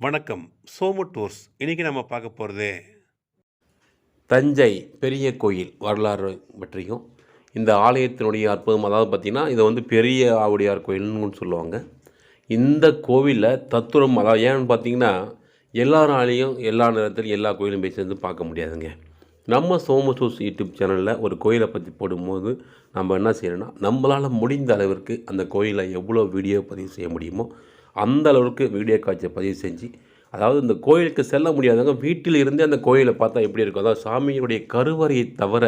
வணக்கம். சோமு டூர்ஸ். இன்றைக்கி நம்ம பார்க்க போகிறது தஞ்சை பெரிய கோயில் வரலாறு பற்றியும் இந்த ஆலயத்தினுடைய அற்புதம் அதாவது பார்த்திங்கன்னா இதை வந்து பெரிய ஆவுடையார் கோயில்னு சொல்லுவாங்க. இந்த கோவிலில் தத்துவம் அதாவது ஏன்னு பார்த்தீங்கன்னா எல்லாராலையும் எல்லா நேரத்திலும் எல்லா கோயிலும் போய் சேர்ந்து பார்க்க முடியாதுங்க. நம்ம சோமசூஸ் யூடியூப் சேனலில் ஒரு கோயிலை பற்றி போடும்போது நம்ம என்ன செய்யணும்னா நம்மளால் முடிந்த அளவிற்கு அந்த கோயிலை எவ்வளோ வீடியோ பதிவு செய்ய முடியுமோ அந்த அளவுக்கு வீடியோ காட்சியை பதிவு செஞ்சு அதாவது இந்த கோயிலுக்கு செல்ல முடியாதவங்க வீட்டில் இருந்தே அந்த கோயிலை பார்த்தா எப்படி இருக்கும்? அதாவது சாமியினுடைய கருவறையை தவிர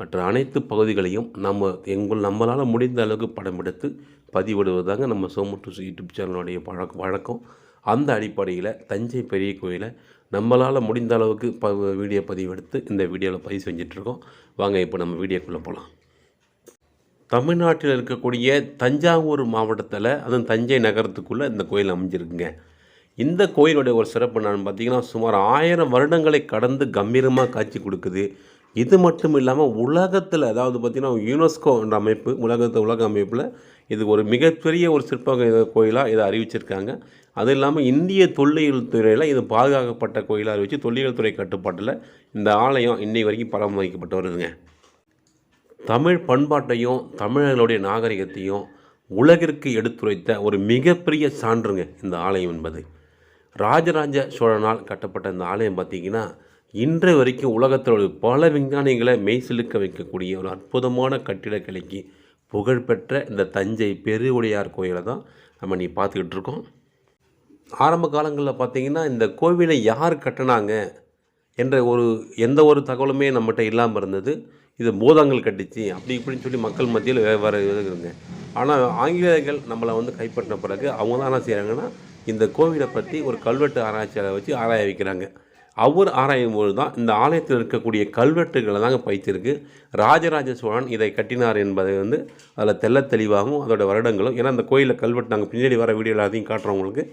மற்ற அனைத்து பகுதிகளையும் நம்ம எங்கள் நம்மளால் முடிந்த அளவுக்கு படம் எடுத்து பதிவிடுவது தாங்க நம்ம சோமுட்டு யூடியூப் சேனலுடைய பழக்க வழக்கம். அந்த அடிப்படையில் தஞ்சை பெரிய கோயிலை நம்மளால் முடிந்த அளவுக்கு ப வீடியோ பதிவு எடுத்து இந்த வீடியோவில் பதிவு செஞ்சிட்ருக்கோம். வாங்க இப்போ நம்ம வீடியோக்குள்ளே போகலாம் தமிழ்நாட்டில் இருக்கக்கூடிய தஞ்சாவூர் மாவட்டத்தில் அதுவும் தஞ்சை நகரத்துக்குள்ளே இந்த கோயில் அமைஞ்சிருக்குங்க. இந்த கோயிலுடைய ஒரு சிறப்பு என்னன்னு பார்த்தீங்கன்னா சுமார் ஆயிரம் வருடங்களை கடந்து கம்பீரமாக காட்சி கொடுக்குது. இது மட்டும் இல்லாமல் உலகத்தில் அதாவது பார்த்திங்கன்னா யுனெஸ்கோ என்ற அமைப்பு உலகத்தில் உலக அமைப்பில் இது ஒரு மிகப்பெரிய ஒரு சிற்ப கோயிலாக இதை அறிவிச்சிருக்காங்க. அது இல்லாமல் இந்திய தொல்லியல் துறையில் இது பாதுகாக்கப்பட்ட கோயிலாக அறிவித்து தொல்லியல் துறை கட்டுப்பாட்டில் இந்த ஆலயம் இன்னை வரைக்கும் பராமரிக்கப்பட்டு வருதுங்க. தமிழ் பண்பாட்டையும் தமிழர்களுடைய நாகரிகத்தையும் உலகிற்கு எடுத்துரைத்த ஒரு மிகப்பெரிய சான்றுங்க இந்த ஆலயம் என்பது. ராஜராஜ சோழனால் கட்டப்பட்ட இந்த ஆலயம் பார்த்திங்கன்னா இன்றைய வரைக்கும் உலகத்தில் உள்ள பல விஞ்ஞானிகளை மெய்சிலுக்க வைக்கக்கூடிய ஒரு அற்புதமான கட்டிடக்கலைக்கு புகழ்பெற்ற இந்த தஞ்சை பெருவுடையார் கோயிலை தான் நம்ம நீ பார்த்துக்கிட்டு இருக்கோம். ஆரம்ப காலங்களில் பார்த்தீங்கன்னா இந்த கோவிலை யார் கட்டினாங்க என்ற ஒரு எந்த ஒரு தகவலுமே நம்மகிட்ட இல்லாமல் இருந்தது. இது பூதங்கள் கட்டிச்சு அப்படி இப்படின்னு சொல்லி மக்கள் மத்தியில் வேறு இருக்குதுங்க ஆனால் ஆங்கிலேயர்கள் நம்மளை வந்து கைப்பற்றின பிறகு அவங்க தான் என்ன செய்கிறாங்கன்னா இந்த கோவிலை பற்றி ஒரு கல்வெட்டு ஆராய்ச்சியாளரை வச்சு ஆராய வைக்கிறாங்க. அவர் ஆராயும் போது தான் இந்த ஆலயத்தில் இருக்கக்கூடிய கல்வெட்டுகளை தாங்க பயிற்சிருக்கு ராஜராஜ சோழன் இதை கட்டினார் என்பதை வந்து அதில் தெல்ல தெளிவாகவும் அதோட வருடங்களும் ஏன்னா அந்த கோயிலில் கல்வெட்டு நாங்கள் பின்னாடி வர வீடியோவில் அதையும் காட்டுறவங்களுக்கு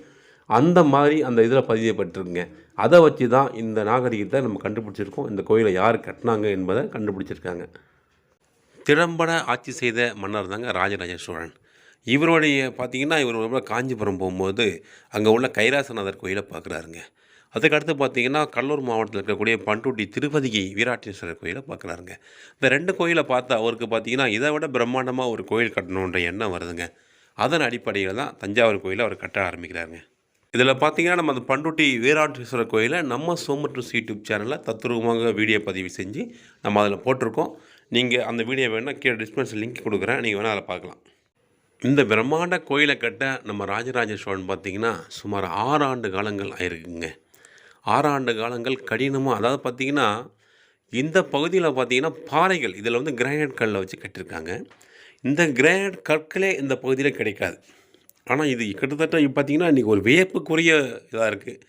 அந்த மாதிரி அந்த இதில் பதியப்பட்டிருக்குங்க. அதை வச்சு தான் இந்த நாகரிகத்தை நம்ம கண்டுபிடிச்சிருக்கோம். இந்த கோயிலை யார் கட்டினாங்க என்பதை கண்டுபிடிச்சிருக்காங்க. திறம்பட ஆட்சி செய்த மன்னர் தாங்க ராஜராஜ சோழன். இவருடைய பார்த்தீங்கன்னா இவர் ரொம்ப காஞ்சிபுரம் போகும்போது அங்கே உள்ள கைலாசநாதர் கோயிலை பார்க்குறாருங்க. அதுக்கடுத்து பார்த்தீங்கன்னா கடலூர் மாவட்டத்தில் இருக்கக்கூடிய பண்ருட்டி திருப்பதிகை வீராட்டேஸ்வரர் கோயிலை பார்க்குறாருங்க. இந்த ரெண்டு கோயிலை பார்த்தா அவருக்கு பார்த்தீங்கன்னா இதை விட பிரம்மாண்டமாக ஒரு கோயில் கட்டணுன்ற எண்ணம் வருதுங்க. அதன் அடிப்படையில் தான் தஞ்சாவூர் கோயிலை அவர் கட்ட ஆரம்பிக்கிறாருங்க. இதில் பார்த்தீங்கன்னா நம்ம அந்த பண்ருட்டி வீராட்டேஸ்வரர் கோயிலை நம்ம சோமட்ரஸ் யூடியூப் சேனலில் தத்ரூபமாக வீடியோ பதிவு செஞ்சு நம்ம அதில் போட்டிருக்கோம். நீங்கள் அந்த வீடியோ வேணால் கீழே டிஸ்கிரிப்ஷன் லிங்க் கொடுக்குறேன். நீங்கள் வேணால் அதில் பார்க்கலாம். இந்த பிரம்மாண்ட கோயிலை கட்ட நம்ம ராஜராஜ சோழன் பார்த்திங்கன்னா சுமார் ஆறு ஆண்டு காலங்கள் ஆயிருக்குங்க. ஆறு ஆண்டு காலங்கள் கடினமாக அதாவது பார்த்திங்கன்னா இந்த பகுதியில் பார்த்திங்கன்னா பாறைகள் இதில் வந்து கிரானைட் கல்லை வச்சு கட்டியிருக்காங்க. இந்த கிரானைட் கற்களே இந்த பகுதியில் கிடைக்காது. ஆனால் இது கிட்டத்தட்ட பார்த்திங்கன்னா இன்றைக்கி ஒரு வியப்புக்குரிய இதாக இருக்குது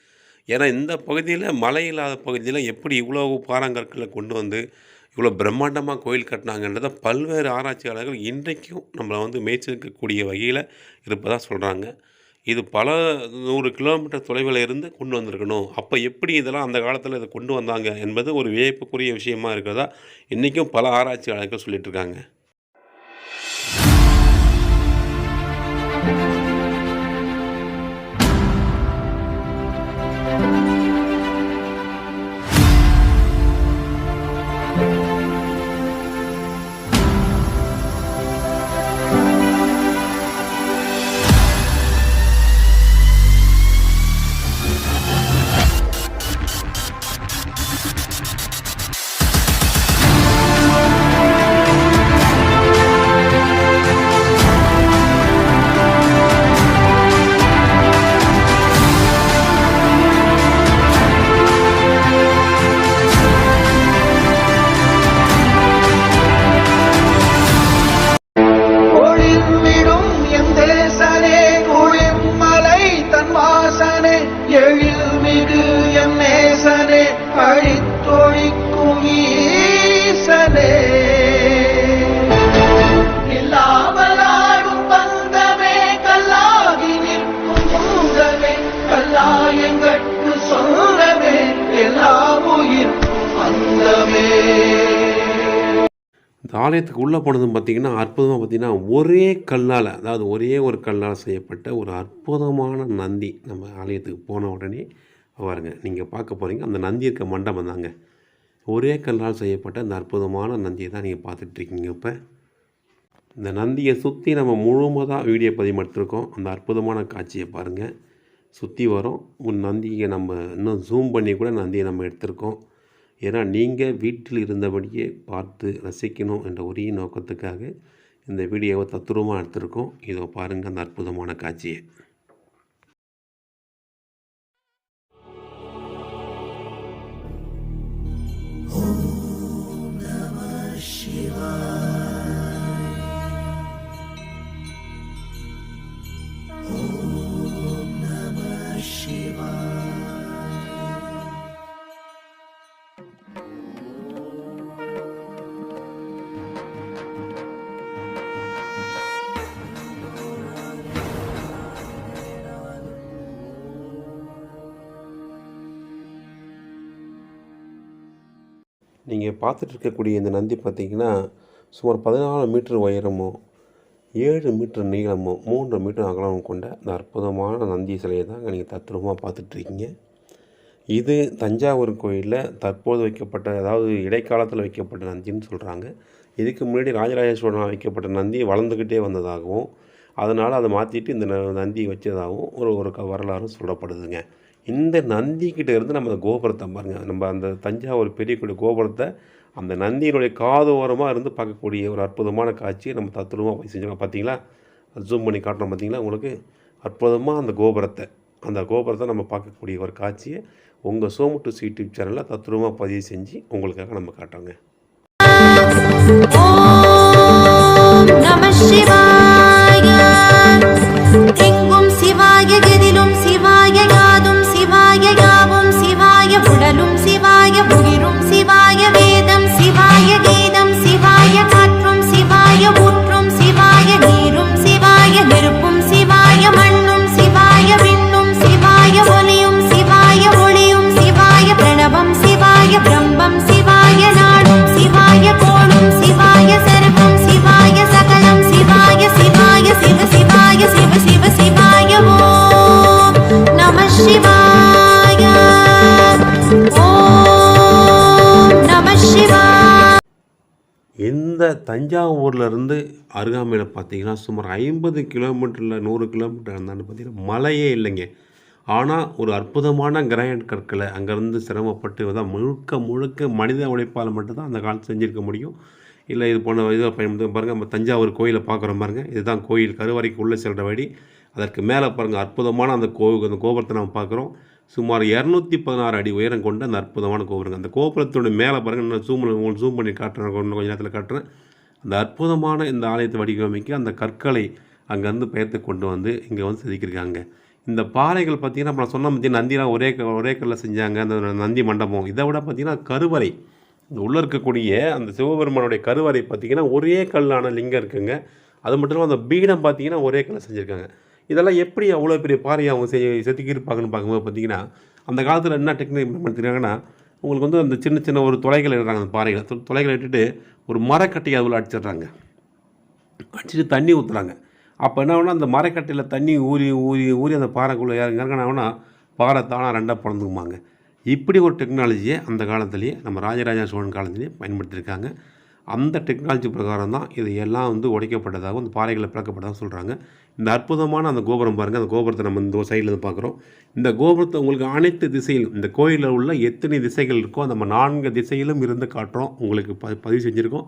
ஏன்னா இந்த பகுதியில் மழை இல்லாத பகுதியில் எப்படி இவ்வளோ பாறாங்கற்களை கொண்டு வந்து இவ்வளோ பிரம்மாண்டமாக கோயில் கட்டினாங்கன்றதை பல்வேறு ஆராய்ச்சியாளர்கள் இன்றைக்கும் நம்மளை வந்து மேய்ச்சிருக்கக்கூடிய வகையில் இருப்பதாக சொல்கிறாங்க இது பல நூறு கிலோமீட்டர் தொலைவில் இருந்து கொண்டு வந்திருக்கணும். அப்போ எப்படி இதெல்லாம் அந்த காலத்தில் இதை கொண்டு வந்தாங்க என்பது ஒரு வியப்புக்குரிய விஷயமா இருக்கிறதா இன்றைக்கும் பல ஆராய்ச்சியாளர்கள் சொல்லிகிட்ருக்காங்க ஆலயத்துக்கு உள்ளே போனதும் பார்த்திங்கன்னா அற்புதமாக பார்த்திங்கன்னா ஒரே கல்லால் அதாவது ஒரே ஒரு கல்லால் செய்யப்பட்ட ஒரு அற்புதமான நந்தி நம்ம ஆலயத்துக்கு போன உடனே பாருங்க. நீங்கள் பார்க்க போகிறீங்க அந்த நந்தி இருக்க மண்டபம் தாங்க. ஒரே கல்லால் செய்யப்பட்ட அந்த அற்புதமான நந்தியை தான் நீங்கள் பார்த்துட்ருக்கீங்க இப்போ. இந்த நந்தியை சுற்றி நம்ம முழுமதாக வீடியோ பதிவு அந்த அற்புதமான காட்சியை பாருங்கள் சுற்றி வரும். உன் நந்தியை நம்ம இன்னும் ஜூம் பண்ணி கூட நந்தியை நம்ம எடுத்திருக்கோம். ஏன்னா நீங்கள் வீட்டில் இருந்தபடியே பார்த்து ரசிக்கணும் என்ற ஒரே நோக்கத்துக்காக இந்த வீடியோவை தத்துரூபமாக எடுத்திருக்கோம். இதோ பாருங்கள் அந்த அற்புதமான காட்சியை. நீங்கள் பார்த்துட்டு இருக்கக்கூடிய இந்த நந்தி பார்த்திங்கன்னா சுமார் பதினாலு மீட்டர் உயரமும் ஏழு மீட்டர் நீளமும் மூன்று மீட்டர் அகலமும் கொண்ட இந்த அற்புதமான நந்தி சிலையை தாங்க நீங்கள் தத்ரூபமாக பார்த்துட்ருக்கீங்க இது தஞ்சாவூர் கோயிலில் தற்போது வைக்கப்பட்ட அதாவது இடைக்காலத்தில் வைக்கப்பட்ட நந்தின்னு சொல்கிறாங்க இதுக்கு முன்னாடி ராஜராஜ சோழனால் வைக்கப்பட்ட நந்தி வளர்ந்துக்கிட்டே வந்ததாகவும் அதனால் அதை மாற்றிட்டு இந்த ந- நந்தியை வச்சதாகவும் ஒரு ஒரு க- வரலாறும் சொல்லப்படுதுங்க. இந்த நந்திக்கிட்ட இருந்து நம்ம அந்த கோபுரத்தை பாருங்கள் நம்ம அந்த தஞ்சாவூர் பெரிய கோபுரத்தை அந்த நந்தியினுடைய காது ஓரமாக இருந்து பார்க்கக்கூடிய ஒரு அற்புதமான காட்சியை நம்ம தத்துருவமாக போய் செஞ்சோம். பார்த்தீங்களா ஜூம் பண்ணி காட்டுறோம் பார்த்தீங்களா உங்களுக்கு அற்புதமாக அந்த கோபுரத்தை அந்த கோபுரத்தை நம்ம பார்க்கக்கூடிய ஒரு காட்சியை உங்கள் சோமு டு யூடியூப் சேனலில் தத்துருவமாக பதிவு செஞ்சு உங்களுக்காக நம்ம காட்டுறோங்க. நம இந்த இருந்து அருகாமையில் பார்த்தீங்கன்னா சுமார் ஐம்பது கிலோமீட்டரில் நூறு கிலோமீட்டர் இருந்தாலும் பார்த்தீங்கன்னா மலையே இல்லைங்க. ஆனால் ஒரு அற்புதமான கிரானைட் கற்களை அங்கேருந்து சிரமப்பட்டு தான் முழுக்க முழுக்க மனித உழைப்பால் மட்டும்தான் அந்த காலத்தில் செஞ்சுருக்க முடியும். இல்லை இது போன இதில் பயன்படுத்த பாருங்கள் நம்ம தஞ்சாவூர் கோயிலை பார்க்குறோம் பாருங்கள் இதுதான் கோயில் கருவறைக்கு உள்ளே செல்கிற வழி. அதற்கு மேலே பாருங்கள் அற்புதமான அந்த கோ அந்த கோபுரத்தை நம்ம பார்க்குறோம் சுமார் இரநூத்தி பதினாறு அடி உயரம் கொண்ட அந்த அற்புதமான கோபுரங்க. அந்த கோபுரத்தோட மேலே பாருங்கள் நான் ஜூம் உங்களுக்கு சூம் பண்ணி காட்டுறேன் இன்னும் கொஞ்சம் நேரத்தில் காட்டுறேன். அந்த அற்புதமான இந்த ஆலயத்தை வடிவமைக்க அந்த கற்களை அங்கேருந்து பெயர்த்து கொண்டு வந்து இங்கே வந்து செதுக்கியிருக்காங்க. இந்த பாறைகள் பார்த்தீங்கன்னா நம்ம சொன்ன பார்த்தீங்கன்னா நந்திலாம் ஒரே க- ஒரே கல்லில் செஞ்சாங்க அந்த நந்தி மண்டபம். இதை விட பார்த்தீங்கன்னா கருவறை. இந்த உள்ளே இருக்கக்கூடிய அந்த சிவபெருமானுடைய கருவறை பார்த்தீங்கன்னா ஒரே கல்லான லிங்கம் இருக்குங்க. அது மட்டும் இல்லாமல் அந்த பீடம் பார்த்தீங்கன்னா ஒரே கல்லில் செஞ்சுருக்காங்க. இதெல்லாம் எப்படி அவ்வளோ பெரிய பாறையை அவங்க செ செதுக்கியிருப்பாங்கன்னு பார்க்கும்போது பார்த்தீங்கன்னா அந்த காலத்தில் என்ன டெக்னிக் பண்ணுறாங்கன்னா உங்களுக்கு வந்து அந்த சின்ன சின்ன ஒரு துளைகள் இடுறாங்க அந்த பாறைகளை து- துளைகளை இட்டுட்டு ஒரு மரக்கட்டையை அதில் அடிச்சிடுறாங்க. அடிச்சுட்டு தண்ணி ஊற்றுறாங்க அப்போ என்ன ஆகுனா அந்த மரக்கட்டையில் தண்ணி ஊறி ஊறி ஊறி அந்த பாறைக்குள்ளே இறங்கினா பாறை தானாக ரெண்டாக பிறந்துக்குமாங்க இப்படி ஒரு டெக்னாலஜியை அந்த காலத்துலேயே நம்ம ராஜராஜ சோழன் காலத்திலேயே பயன்படுத்தியிருக்காங்க. அந்த டெக்னாலஜி பிரகாரம் தான் இது எல்லாம் வந்து உடைக்கப்பட்டதாகவும் அந்த பாறைகளை பிளக்கப்பட்டதாக சொல்கிறாங்க இந்த அற்புதமான அந்த கோபுரம் பாருங்கள் அந்த கோபுரத்தை நம்ம இந்த சைடில் இருந்து பார்க்குறோம். இந்த கோபுரத்தை உங்களுக்கு அனைத்து திசையிலும் இந்த கோயிலில் உள்ள எத்தனை திசைகள் இருக்கோ நம்ம நான்கு திசையிலும் இருந்து காட்டுறோம். உங்களுக்கு ப பதிவு செஞ்சுருக்கோம்.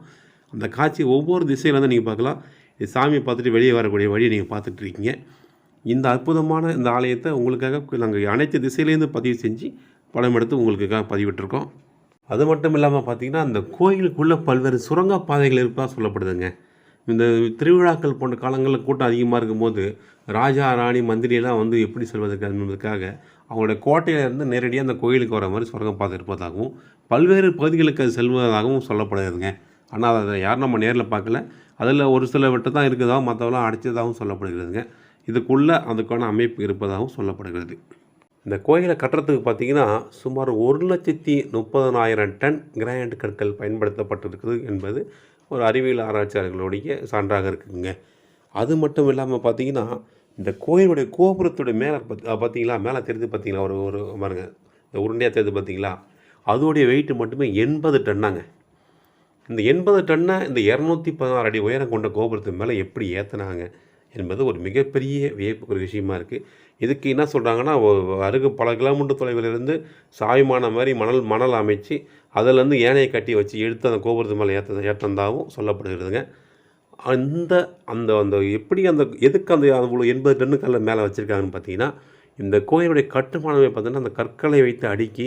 அந்த காட்சி ஒவ்வொரு திசையிலேருந்து நீங்கள் பார்க்கலாம். இது சாமியை பார்த்துட்டு வெளியே வரக்கூடிய வழியை நீங்கள் பார்த்துட்ருக்கீங்க இந்த அற்புதமான இந்த ஆலயத்தை உங்களுக்காக நாங்கள் அனைத்து திசையிலேருந்து பதிவு செஞ்சு படம் எடுத்து உங்களுக்காக பதிவிட்டிருக்கோம். அது மட்டும் இல்லாமல் பார்த்தீங்கன்னா அந்த கோயிலுக்குள்ளே பல்வேறு சுரங்கப்பாதைகள் இருப்பதாக சொல்லப்படுதுங்க. இந்த திருவிழாக்கள் போன்ற காலங்களில் கூட்டம் அதிகமாக இருக்கும்போது ராஜா ராணி மந்திரியெல்லாம் வந்து எப்படி செல்வதற்கு என்பதற்காக அவங்களோட கோட்டையிலேருந்து நேரடியாக அந்த கோயிலுக்கு வர மாதிரி சுரங்கப்பாதை இருப்பதாகவும் பல்வேறு பகுதிகளுக்கு அது செல்வதாகவும் சொல்லப்படுதுங்க. ஆனால் அதை யாரும் நம்ம நேரில் பார்க்கல. அதில் ஒரு சில விட்டு தான் இருக்குதாகவும் மற்றவெல்லாம் அடைச்சதாகவும் சொல்லப்படுகிறதுங்க. இதுக்குள்ளே அதுக்கான அமைப்பு இருப்பதாகவும் சொல்லப்படுகிறது. இந்த கோயிலை கட்டுறதுக்கு பார்த்தீங்கன்னா சுமார் ஒரு லட்சத்தி முப்பதனாயிரம் டன் கிரானைட் கற்கள் பயன்படுத்தப்பட்டிருக்குது என்பது ஒரு அறிவியல் ஆராய்ச்சியாளர்களுடைய சான்றாக இருக்குதுங்க அது மட்டும் இல்லாமல் பார்த்தீங்கன்னா இந்த கோயிலுடைய கோபுரத்துடைய மேலே பார்த்தீங்களா? மேலே தெரிஞ்சு பார்த்திங்களா? ஒரு ஒரு பாருங்க. இந்த உருண்டையாக தெரிஞ்சு பார்த்திங்களா? அதோடைய வெயிட்டு மட்டுமே எண்பது டன்னாங்க. இந்த எண்பது டன்னை இந்த இரநூத்தி பதினாறு அடி உயரம் கொண்ட கோபுரத்து மேலே எப்படி ஏற்றினாங்க என்பது ஒரு மிகப்பெரிய வியப்புக்குரிய விஷயமா இருக்குது இதுக்கு என்ன சொல்கிறாங்கன்னா அருகு பல கிலோமீட்டர் தொலைவிலிருந்து சாயமான மாதிரி மணல் மணல் அமைச்சு அதிலேருந்து ஏனையை கட்டி வச்சு எடுத்து அந்த கோபுரத்து மேலே ஏற்ற ஏற்றந்தாகவும் சொல்லப்படுகிறதுங்க. அந்த அந்த அந்த எப்படி அந்த எதுக்கு அந்த அவ்வளோ எண்பது டன்னு கல்லை மேலே வச்சுருக்காங்கன்னு பார்த்தீங்கன்னா இந்த கோயிலுடைய கட்டுமானமே பார்த்தீங்கன்னா அந்த கற்களை வைத்து அடுக்கி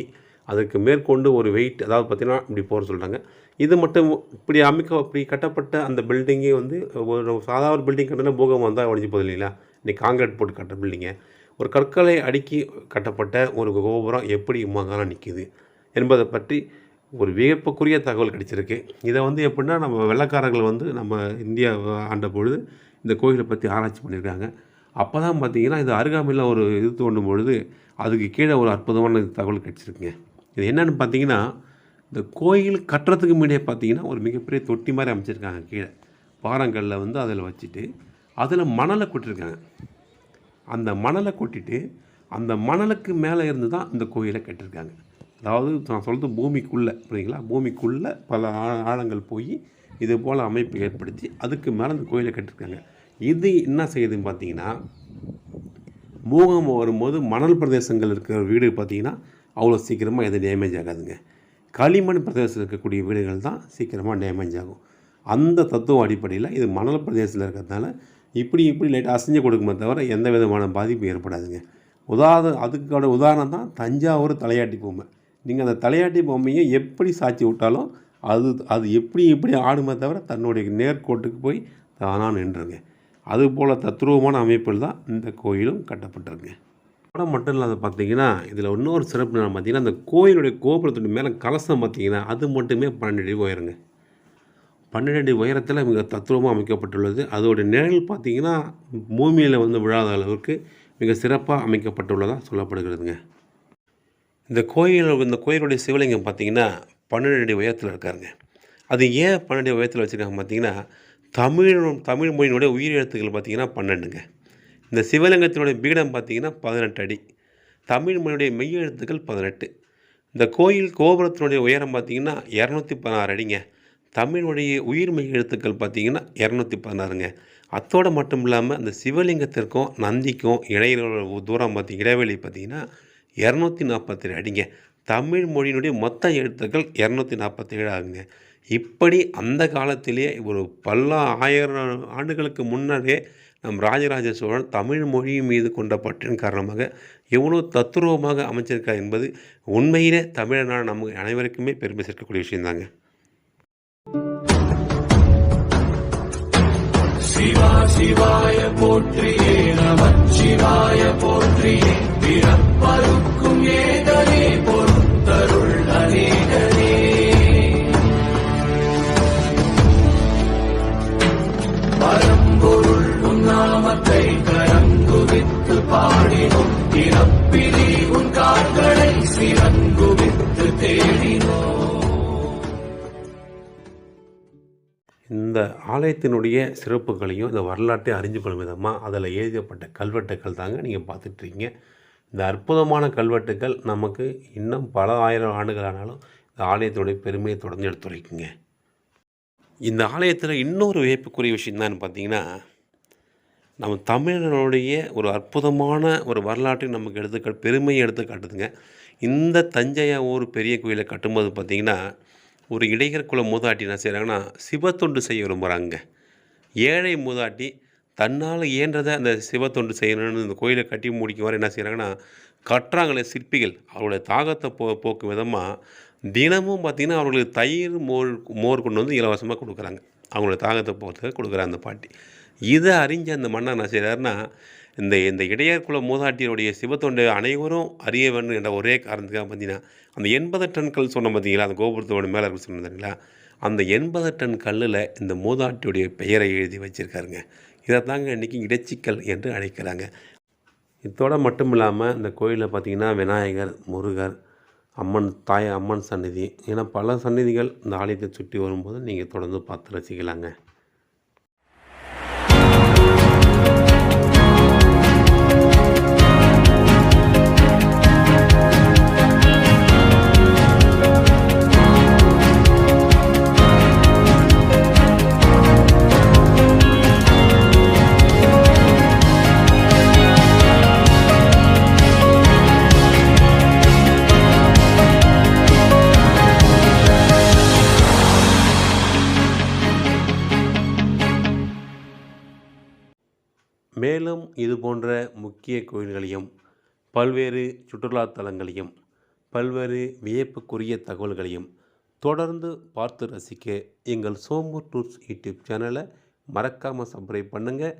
அதுக்கு மேற்கொண்டு ஒரு வெயிட் அதாவது பார்த்தீங்கன்னா இப்படி போகிற சொல்கிறாங்க இது மட்டும் இப்படி அமைக்க இப்படி கட்டப்பட்ட அந்த பில்டிங்கே வந்து ஒரு சாதாரண பில்டிங் கட்டினா பூகம் வந்தால் உடஞ்சி போகுது இல்லைங்களா? இன்றைக்கி காங்கிரீட் போட்டு கட்ட பில்டிங்கை ஒரு கற்களை அடுக்கி கட்டப்பட்ட ஒரு கோபுரம் எப்படி இம்மாங்காலம் நிற்கிது என்பதை பற்றி ஒரு வியப்புக்குரிய தகவல் கிடைச்சிருக்கு. இதை வந்து எப்படின்னா நம்ம வெள்ளக்காரர்கள் வந்து நம்ம இந்தியா ஆண்ட பொழுது இந்த கோயிலை பற்றி ஆராய்ச்சி பண்ணியிருக்காங்க. அப்போ தான் பார்த்தீங்கன்னா இது அருகாமையில் ஒரு இது தோண்டும் பொழுது அதுக்கு கீழே ஒரு அற்புதமான தகவல் கிடச்சிருக்குங்க. இது என்னென்னு பார்த்தீங்கன்னா இந்த கோயில் கட்டுறதுக்கு முன்னாடியே பார்த்தீங்கன்னா ஒரு மிகப்பெரிய தொட்டி மாதிரி அமைச்சிருக்காங்க கீழே. பாறங்களில் வந்து அதில் வச்சுட்டு அதில் மணலை கொட்டிருக்காங்க. அந்த மணலை கொட்டிட்டு அந்த மணலுக்கு மேலே இருந்து தான் இந்த கோயிலை கட்டியிருக்காங்க அதாவது நான் சொல்கிறது பூமிக்குள்ளே புரியுங்களா பூமிக்குள்ளே பல ஆழங்கள் போய் இது போல் அமைப்பு ஏற்படுத்தி அதுக்கு மேலே இந்த கோயிலை கட்டியிருக்காங்க இது என்ன செய்யுதுன்னு பார்த்தீங்கன்னா பூகம்பம் வரும்போது மணல் பிரதேசங்கள் இருக்கிற வீடு பார்த்தீங்கன்னா அவ்வளோ சீக்கிரமாக எதுவும் டேமேஜ் ஆகாதுங்க. களிமண் பிரதேசத்தில் இருக்கக்கூடிய வீடுகள் தான் சீக்கிரமாக டேமேஜ் ஆகும். அந்த தத்துவம் அடிப்படையில் இது மணல் பிரதேசத்தில் இருக்கிறதுனால இப்படி இப்படி லைட்டாக அசைஞ்சு கொடுக்குமே தவிர எந்த விதமான பாதிப்பும் ஏற்படாதுங்க. உதாரணம் அதுக்கான உதாரணம் தான் தஞ்சாவூர் தலையாட்டி பொம்மை. நீங்கள் அந்த தலையாட்டி பொம்மையை எப்படி சாட்சி விட்டாலும் அது அது எப்படி எப்படி ஆடுமே தவிர தன்னுடைய நேர்கோட்டுக்கு போய் தானாக நின்றுங்க. அதுபோல் தத்ரூபமான அமைப்பில் தான் இந்த கோயிலும் கட்டப்பட்டிருங்க படம் மட்டும் இல்லாத பார்த்தீங்கன்னா இதில் இன்னொரு சிறப்பு என்னன்னு பார்த்தீங்கன்னா அந்த கோயிலுடைய கோபுரத்துடைய மேலே கலசம் பார்த்தீங்கன்னா அது மட்டுமே பன்னெண்டு அடி உயருங்க. பன்னெண்டு அடி உயரத்தில் மிக தத்துவமாக அமைக்கப்பட்டுள்ளது. அதோடைய நிழல் பார்த்திங்கன்னா பூமியில் வந்து விழாத அளவுக்கு மிக சிறப்பாக அமைக்கப்பட்டுள்ளதாக சொல்லப்படுகிறதுங்க. இந்த கோயில் இந்த கோயிலுடைய சிவலிங்கம் பார்த்திங்கன்னா பன்னெண்டு அடி உயரத்தில் இருக்காருங்க. அது ஏன் பன்னெண்டு அடி உயரத்தில் வச்சுருக்காங்க பார்த்தீங்கன்னா தமிழ் தமிழ் மொழியினுடைய உயிர் எழுத்துக்கள் பார்த்தீங்கன்னா பன்னெண்டுங்க. இந்த சிவலிங்கத்தினுடைய பீடம் பார்த்திங்கன்னா பதினெட்டு அடி. தமிழ் மொழியுடைய மெய் எழுத்துக்கள் பதினெட்டு. இந்த கோயில் கோபுரத்தினுடைய உயரம் பார்த்தீங்கன்னா இரநூத்தி பதினாறு அடிங்க. தமிழுடைய உயிர் மெய் எழுத்துக்கள் பார்த்தீங்கன்னா இரநூத்தி பதினாறுங்க. அத்தோடு மட்டும் இல்லாமல் அந்த சிவலிங்கத்திற்கும் நந்திக்கும் இடையில தூரம் பார்த்தி இடைவெளி பார்த்தீங்கன்னா இரநூத்தி நாற்பத்தேழு அடிங்க. தமிழ் மொழியினுடைய மொத்த எழுத்துக்கள் இரநூத்தி நாற்பத்தேழு ஆகுங்க. இப்படி அந்த காலத்திலேயே ஒரு பல்ல ஆயிரம் ஆண்டுகளுக்கு முன்னரே நம் ராஜராஜ சோழன் தமிழ் மொழி மீது கொண்ட பற்றின் காரணமாக எவ்வளோ தத்துரூபமாக அமைச்சிருக்கார் என்பது உண்மையிலே தமிழனான நமக்கு அனைவருக்குமே பெருமை சேர்க்கக்கூடிய விஷயம்தாங்க இந்த ஆலயத்தினுடைய சிறப்புகளையும் இந்த வரலாற்றை அறிஞ்சு கொள்ளும் விதமாக அதில் எழுதப்பட்ட கல்வெட்டுக்கள் தாங்க நீங்கள் பார்த்துட்ருக்கீங்க. இந்த அற்புதமான கல்வெட்டுக்கள் நமக்கு இன்னும் பல ஆயிரம் ஆண்டுகள் ஆனாலும் இந்த ஆலயத்தினுடைய பெருமையை தொடர்ந்து எடுத்துரைக்குங்க. இந்த ஆலயத்தில் இன்னொரு வியப்புக்குரிய விஷயம் தான் பார்த்தீங்கன்னா நம்ம தமிழனுடைய ஒரு அற்புதமான ஒரு வரலாற்றை நமக்கு எடுத்துக்க பெருமையை எடுத்து காட்டுதுங்க இந்த தஞ்சையாவூர் பெரிய கோயிலை கட்டும்போது பார்த்திங்கன்னா ஒரு இடையர் குல மூதாட்டி என்ன செய்கிறாங்கன்னா சிவத்தொண்டு செய்ய விரும்புகிறாங்க ஏழை மூதாட்டி தன்னால் இயன்றதை அந்த சிவத்தொண்டு செய்யணும்னு இந்த கோயிலை கட்டி முடிக்கும் வரை என்ன செய்கிறாங்கன்னா கட்டுறாங்களே சிற்பிகள் அவருடைய தாகத்தை போ போக்கும் விதமாக தினமும் பார்த்திங்கன்னா அவர்களுக்கு தயிர் மோர் மோர் கொண்டு வந்து இலவசமாக கொடுக்குறாங்க. அவங்களோட தாகத்தை போகிறதுக்கு கொடுக்குறாங்க அந்த பாட்டி. இதை அறிஞ்ச அந்த மன்னர் என்ன செய்கிறாருன்னா இந்த இந்த இடையர் குல மூதாட்டியுடைய சிவத்தொண்டு அனைவரும் அறிய வேண்டும் என்ற ஒரே காரணத்துக்காக பார்த்தீங்கன்னா அந்த எண்பது டன் கல் சொன்ன பார்த்தீங்களா அந்த கோபுரத்தோட மேலே இருக்கு சொன்னீங்களா அந்த எண்பது டன் கல்லில் இந்த மூதாட்டியுடைய பெயரை எழுதி வச்சுருக்காருங்க. இதை தாங்க இன்றைக்கி இடைச்சிக்கல் என்று அழைக்கிறாங்க. இதோட மட்டும் இல்லாமல் இந்த கோயிலில் பார்த்தீங்கன்னா விநாயகர் முருகர் அம்மன் தாய் அம்மன் சந்நிதி ஏன்னா பல சந்நிதிகள் இந்த ஆலயத்தை சுற்றி வரும்போது நீங்கள் தொடர்ந்து பார்த்து ரசிக்கலாங்க. இது போன்ற முக்கிய கோயில்களையும் பல்வேறு சுற்றுலா தலங்களையும் பல்வேறு வியப்புக்குரிய தகவல்களையும் தொடர்ந்து பார்த்து ரசிக்க எங்கள் சோமூர் டூர்ஸ் யூடியூப் சேனலை மறக்காமல் சப்ஸ்கிரைப் பண்ணுங்கள்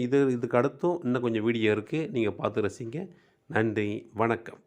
இது இதுக்கு அடுத்தும் இன்னும் கொஞ்சம் வீடியோ இருக்குது நீங்கள் பார்த்து ரசிங்க. நன்றி. வணக்கம்.